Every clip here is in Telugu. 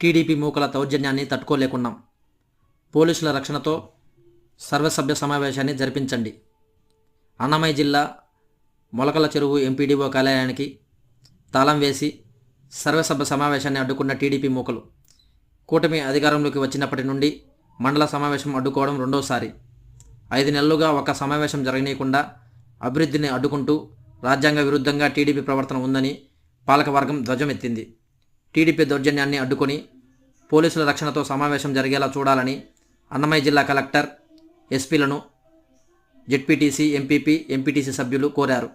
టీడీపీ మూకల దౌర్జన్యాన్ని తట్టుకోలేకున్నాం. పోలీసుల రక్షణతో సర్వసభ్య సమావేశాన్ని జరిపించండి. అన్నమయ్య జిల్లా మొలకల చెరువు ఎంపీడీఓ కార్యాలయానికి తాళం వేసి సర్వసభ సమావేశాన్ని అడ్డుకున్న టీడీపీ మూకలు కూటమి అధికారంలోకి వచ్చినప్పటి నుండి మండల సమావేశం అడ్డుకోవడం రెండోసారి. ఐదు నెలలుగా ఒక సమావేశం జరగనీయకుండా అభివృద్ధిని అడ్డుకుంటూ రాజ్యాంగ విరుద్ధంగా టీడీపీ ప్రవర్తన ఉందని పాలకవర్గం ధ్వజమెత్తింది. టీడీపీ దౌర్జన్యాన్ని అడ్డుకొని పోలీసుల రక్షణతో సమావేశం జరిగేలా చూడాలని అన్నమయ్య జిల్లా కలెక్టర్ ఎస్పీలను జెడ్పీటీసీ ఎంపీపీ ఎంపీటీసీ సభ్యులు కోరారు.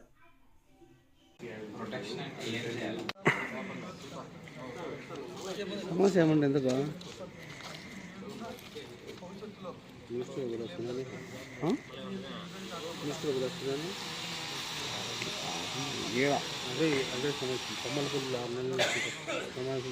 సమస్య ఎందుకు ఆ? ఏడ? అదే అదే సమస్య. కొమ్మల పుల్లు ఆరు నెలల నుంచి సమావేశం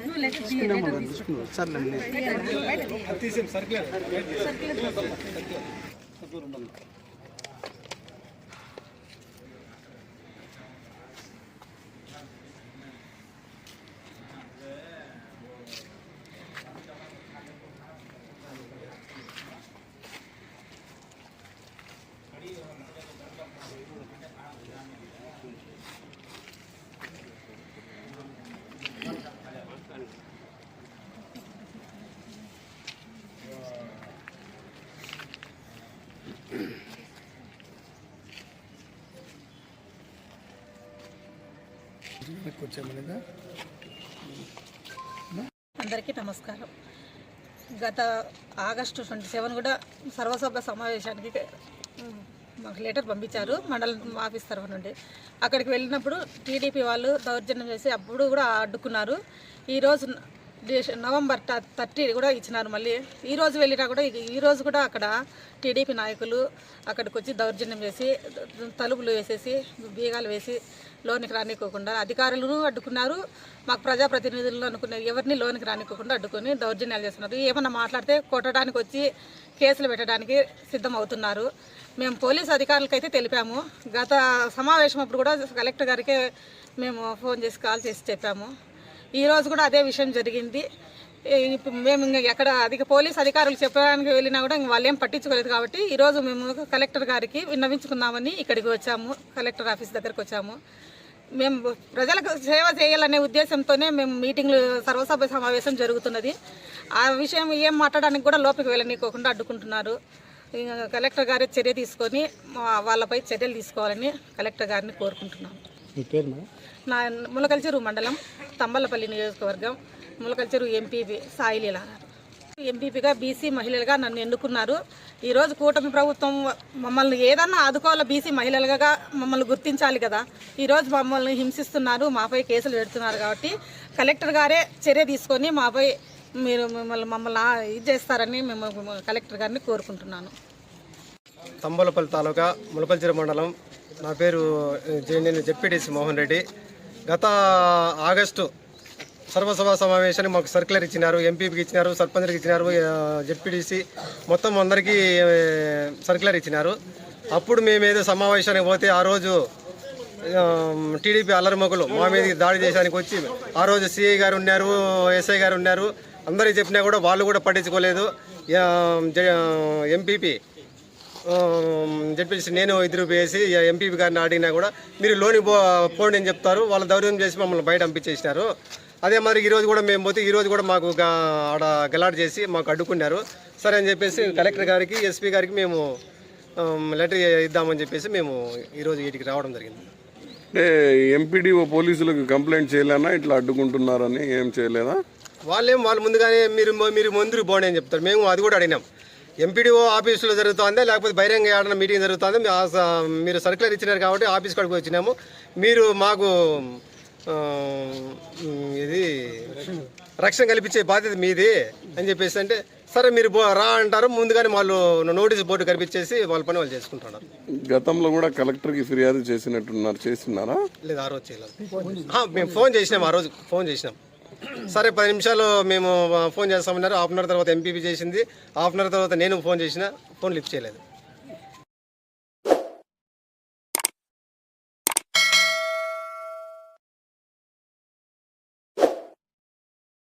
ఎందుకు వచ్చామనేదా అందరికీ నమస్కారం. గత ఆగస్టు ట్వంటీ సెవెన్ కూడా సర్వసభ సమావేశానికి మాకు లెటర్ పంపించారు మండలం ఆఫీస్ తరఫు నుండి. అక్కడికి వెళ్ళినప్పుడు టీడీపీ వాళ్ళు దౌర్జన్యం చేసి అప్పుడు కూడా అడ్డుకున్నారు. ఈరోజు నవంబర్ థర్టీ కూడా ఇచ్చినారు మళ్ళీ. ఈ రోజు వెళ్ళినా కూడా ఈ- ఈ రోజు కూడా అక్కడ టీడీపీ నాయకులు అక్కడికి వచ్చి దౌర్జన్యం చేసి తలుపులు వేసేసి బీగాలు వేసి లోనికి రానికోకుండా అధికారులను అడ్డుకున్నారు. మాకు ప్రజాప్రతినిధులను అనుకున్నారు ఎవరిని లోనికి రానికోకుండా అడ్డుకొని దౌర్జన్యాలు చేస్తున్నారు. ఏమన్నా మాట్లాడితే కొట్టడానికి వచ్చి కేసులు పెట్టడానికి సిద్ధం అవుతున్నారు మేము పోలీస్ అధికారులకైతే తెలిపాము. గత సమావేశం అప్పుడు కూడా కలెక్టర్ గారికి మేము ఫోన్ చేసి కాల్ చేసి చెప్పాము. ఈరోజు కూడా అదే విషయం జరిగింది. మేము ఇంకా ఎక్కడ అధిక పోలీస్ అధికారులు చెప్పడానికి వెళ్ళినా కూడా వాళ్ళేం వాళ్ళు ఏం పట్టించుకోలేదు కాబట్టి ఈరోజు మేము కలెక్టర్ గారికి విన్నవించుకుందామని ఇక్కడికి వచ్చాము. కలెక్టర్ ఆఫీస్ దగ్గరకు వచ్చాము. మేము ప్రజలకు సేవ చేయాలనే ఉద్దేశంతోనే మేము మీటింగ్లు సర్వసభ్య సమావేశం జరుగుతున్నది. ఆ విషయం ఏం మాట్లాడడానికి కూడా లోపలికి వెళ్ళనీకోకుండా అడ్డుకుంటున్నారు. కలెక్టర్ గారి చర్య తీసుకొని వాళ్ళపై చర్యలు తీసుకోవాలని కలెక్టర్ గారిని కోరుకుంటున్నాము. నా ములకల్చెరు మండలం తంబలపల్లి నియోజకవర్గం. ములకల్చెరు ఎంపీపీ సాయిలీల ఎంపీపీగా బీసీ మహిళలుగా నన్ను ఎన్నుకున్నారు. ఈరోజు కూటమి ప్రభుత్వం మమ్మల్ని ఏదన్నా ఆదుకోవాలో బీసీ మహిళలుగా మమ్మల్ని గుర్తించాలి కదా. ఈరోజు మమ్మల్ని హింసిస్తున్నారు మాపై కేసులు పెడుతున్నారు కాబట్టి కలెక్టర్ గారే చర్య తీసుకొని మాపై మీరు మిమ్మల్ని మమ్మల్ని ఇది చేస్తారని మేము కలెక్టర్ గారిని కోరుకుంటున్నాను. తంబలపల్లి తాలూకా ములకల్చెరు మండలం. నా పేరు నేను జెడ్పీటీసీ మోహన్ రెడ్డి. గత ఆగస్టు సర్వసభా సమావేశానికి మాకు సర్క్యులర్ ఇచ్చినారు ఎంపీపీకి ఇచ్చినారు సర్పంచ్కి ఇచ్చినారు జెడ్పీటీసీ మొత్తం అందరికీ సర్క్యులర్ ఇచ్చినారు. అప్పుడు మేము ఏదో సమావేశానికి పోతే ఆ రోజు టీడీపీ అల్లరిమొగలు మా మీదకి దాడి చేయడానికి వచ్చి ఆ రోజు సిఐ గారు ఉన్నారు ఎస్ఐ గారు ఉన్నారు. అందరికీ చెప్పినా కూడా వాళ్ళు కూడా పట్టించుకోలేదు. ఎంపీపీ జడ్పీసీ నేను ఇద్దరు వేసి ఎంపీపీ గారిని అడిగినా కూడా మీరు లోని పోండి అని చెప్తారు. వాళ్ళ దౌర్యం చేసి మమ్మల్ని బయట పంపించేసినారు. అదే మరి ఈరోజు కూడా మేము పోతే ఈరోజు కూడా మాకు ఆడ గలాట్ చేసి మాకు అడ్డుకున్నారు. సరే అని చెప్పేసి కలెక్టర్ గారికి ఎస్పీ గారికి మేము లెటర్ ఇద్దామని చెప్పేసి మేము ఈరోజు వీటికి రావడం జరిగింది. అంటే ఎంపీడీఓ పోలీసులకు కంప్లైంట్ చేయలేనా? ఇట్లా అడ్డుకుంటున్నారని ఏం చేయలేదా? వాళ్ళేం వాళ్ళు ముందుగానే మీరు మీరు ముందుకు పోండి అని చెప్తారు. మేము అది కూడా అడిగినాం. ఎంపీడీఓ ఆఫీసులో జరుగుతుందా లేకపోతే బహిరంగ ఏడన మీటింగ్ జరుగుతుందా. మీరు సర్కులర్ ఇచ్చినారు కాబట్టి ఆఫీస్ కాడికి వచ్చినాము. మీరు మాకు ఇది రక్షణ కల్పించే బాధ్యత మీది అని చెప్పేసి అంటే సరే మీరు రా అంటారు. ముందుగానే వాళ్ళు నోటీస్ బోర్డు కనిపించేసి వాళ్ళ పని వాళ్ళు చేసుకుంటున్నారు. గతంలో కూడా కలెక్టర్కి ఫిర్యాదు చేసినట్టున్నారు చేస్తున్నారా? లేదు ఆ రోజు చేయలేదు. మేము ఫోన్ చేసినాం ఆ రోజు ఫోన్ చేసినాం. సరే పది నిమిషాలు మేము ఫోన్ చేస్తామన్నారు. హాఫ్ అన్ అవర్ తర్వాత ఎంపీపీ చేసింది. హాఫ్ అన్ అవర్ తర్వాత నేను ఫోన్ చేసిన ఫోన్ లిఫ్ట్ చేయలేదు.